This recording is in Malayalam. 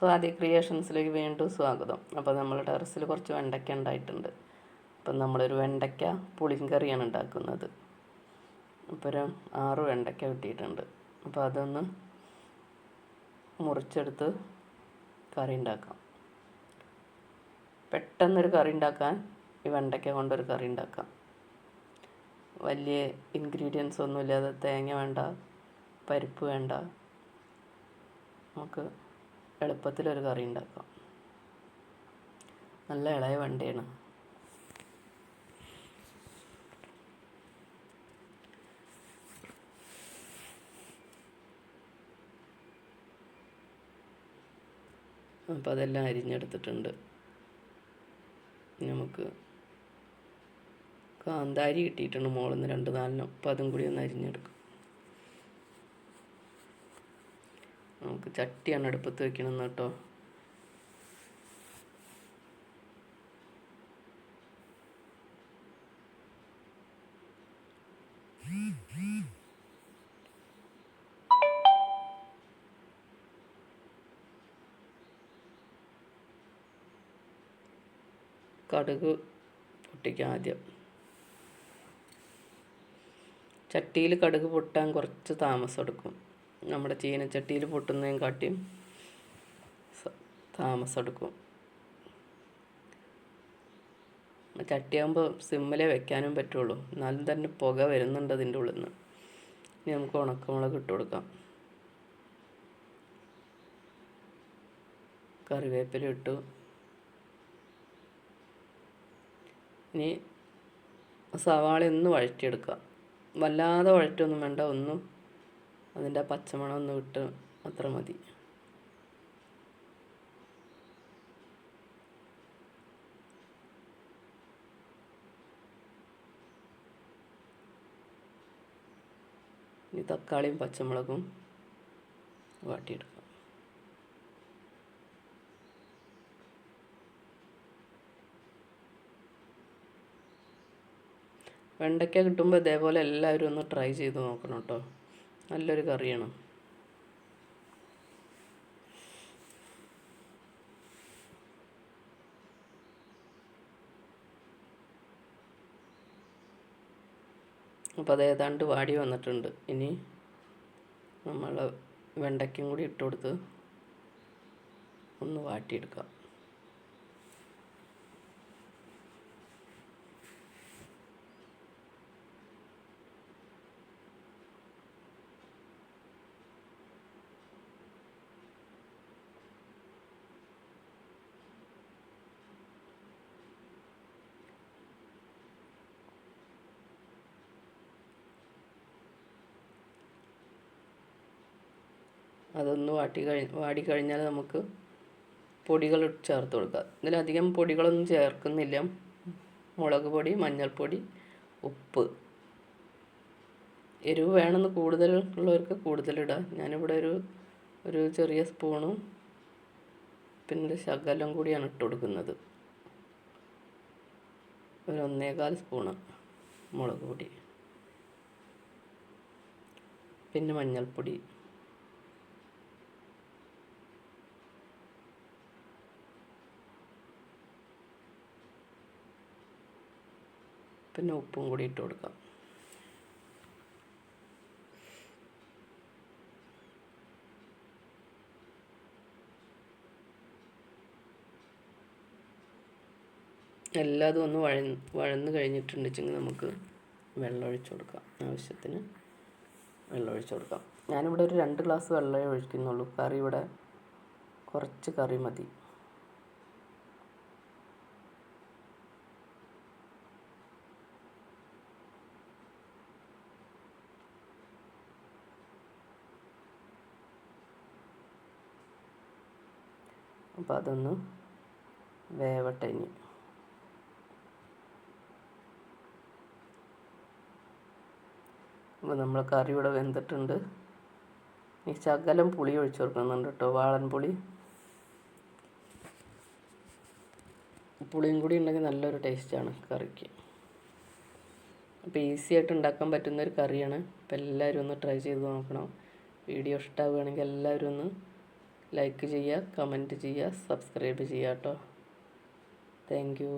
സ്വാതി ക്രിയേഷൻസിലേക്ക് വീണ്ടും സ്വാഗതം. അപ്പോൾ നമ്മൾ ടെറസിൽ കുറച്ച് വെണ്ടയ്ക്ക ഉണ്ടായിട്ടുണ്ട്. അപ്പം നമ്മളൊരു വെണ്ടയ്ക്ക പുളിങ്കറിയാണ് ഉണ്ടാക്കുന്നത്. അപ്പോൾ ഒരു ആറ് വെണ്ടയ്ക്ക കിട്ടിയിട്ടുണ്ട് അപ്പോൾ അതൊന്ന് മുറിച്ചെടുത്ത് കറി ഉണ്ടാക്കാം. പെട്ടെന്നൊരു കറി ഉണ്ടാക്കാൻ ഈ വെണ്ടയ്ക്ക കൊണ്ടൊരു കറി ഉണ്ടാക്കാം. വലിയ ഇൻഗ്രീഡിയൻസ് ഒന്നുമില്ലാതെ തേങ്ങ വേണ്ട പരിപ്പ് വേണ്ട നമുക്ക് എളുപ്പത്തിലൊരു കറി ഉണ്ടാക്കാം. നല്ല ഇളയ വണ്ടിയാണ്. അപ്പോൾ അതെല്ലാം അരിഞ്ഞെടുത്തിട്ടുണ്ട്. നമുക്ക് കാന്താരി കിട്ടിയിട്ടുണ്ട് മോളിൽ നിന്ന് രണ്ട് നാലിനും അപ്പോൾ അതും കൂടി ഒന്ന് അരിഞ്ഞെടുക്കും. നമുക്ക് ചട്ടിയാണ് അടുപ്പത്ത് വെക്കണം കേട്ടോ. കടുക് പൊട്ടിക്കാം ആദ്യം. ചട്ടിയിൽ കടുക് പൊട്ടാൻ കുറച്ച് താമസം എടുക്കും. നമ്മുടെ ചീനച്ചട്ടിയിൽ പൊട്ടുന്നതും കാട്ടിയും താമസം എടുക്കും ചട്ടിയാകുമ്പോൾ സിമ്മിലേ വെക്കാനും പറ്റുള്ളൂ. എന്നാലും തന്നെ പുക വരുന്നുണ്ട് അതിന്റെ ഉള്ളിൽ നിന്ന് ഇനി നമുക്ക് ഉണക്കമുളക് ഇട്ട് കൊടുക്കാം. കറിവേപ്പില ഇട്ടു. ഇനി സവാള ഒന്ന് വഴറ്റിയെടുക്കാം. വല്ലാതെ വഴറ്റൊന്നും വേണ്ട. ഒന്നും അതിന്റെ പച്ചമണം ഒന്ന് വിട്ട് അത്ര മതി. ഇനി തക്കാളിയും പച്ചമുളകും വാട്ടിയെടുക്കാം. വെണ്ടയ്ക്ക കിട്ടുമ്പോൾ ഇതേപോലെ എല്ലാവരും ഒന്ന് ട്രൈ ചെയ്ത് നോക്കണം കേട്ടോ. നല്ലൊരു കറിയാണ്. അപ്പോൾ അത് ഏതാണ്ട് വാടി വന്നിട്ടുണ്ട്. ഇനി നമ്മൾ വെണ്ടയ്ക്കും കൂടി ഇട്ട് കൊടുത്ത് ഒന്ന് വാട്ടിയെടുക്കാം. അതൊന്ന് വാട്ടി കഴി വാടി കഴിഞ്ഞാൽ നമുക്ക് പൊടികൾ ചേർത്ത് കൊടുക്കാം. ഇതിലധികം പൊടികളൊന്നും ചേർക്കുന്നില്ല. മുളക് പൊടി മഞ്ഞൾപ്പൊടി ഉപ്പ്. എരിവ് വേണമെന്ന് കൂടുതൽ ഉള്ളവർക്ക് കൂടുതലിടാം ഞാനിവിടെ ഒരു ഒരു ചെറിയ സ്പൂണും പിന്നെ ഒരു ശകലം കൂടിയാണ് ഇട്ട് കൊടുക്കുന്നത്. ഒരു ഒന്നേകാൽ സ്പൂണ് മുളക് പൊടി. പിന്നെ മഞ്ഞൾപ്പൊടി. പിന്നെ ഉപ്പും കൂടി ഇട്ട് കൊടുക്കാം. എല്ലാതും ഒന്ന് വഴ വഴന്ന് കഴിഞ്ഞിട്ടുണ്ടെങ്കിൽ നമുക്ക് വെള്ളം ഒഴിച്ച് കൊടുക്കാം. ആവശ്യത്തിന് വെള്ളം ഒഴിച്ചു കൊടുക്കാം. ഞാനിവിടെ ഒരു രണ്ട് ഗ്ലാസ് വെള്ളമേ ഒഴിക്കുന്നുള്ളൂ. കറി ഇവിടെ കുറച്ച് കറി മതി. അപ്പോൾ അതൊന്ന് വേവട്ടെ ഇനി നമ്മൾ കറി ഇവിടെ വെന്തിട്ടുണ്ട്. ഈ ശകലം പുളി ഒഴിച്ചു കൊടുക്കുന്നുണ്ട് കേട്ടോ വാളൻ പുളി. പുളിയും കൂടി ഉണ്ടെങ്കിൽ നല്ലൊരു ടേസ്റ്റാണ് കറിക്ക്. അപ്പോൾ ഈസി ആയിട്ട് ഉണ്ടാക്കാൻ പറ്റുന്ന ഒരു കറിയാണ്. അപ്പോൾ എല്ലാവരും ഒന്ന് ട്രൈ ചെയ്ത് നോക്കണം. വീഡിയോ ഇഷ്ടമാവുകയാണെങ്കിൽ എല്ലാവരും ഒന്ന് ലൈക്ക് ചെയ്യുക കമൻറ്റ് ചെയ്യുക സബ്സ്ക്രൈബ് ചെയ്യുക കേട്ടോ താങ്ക് യു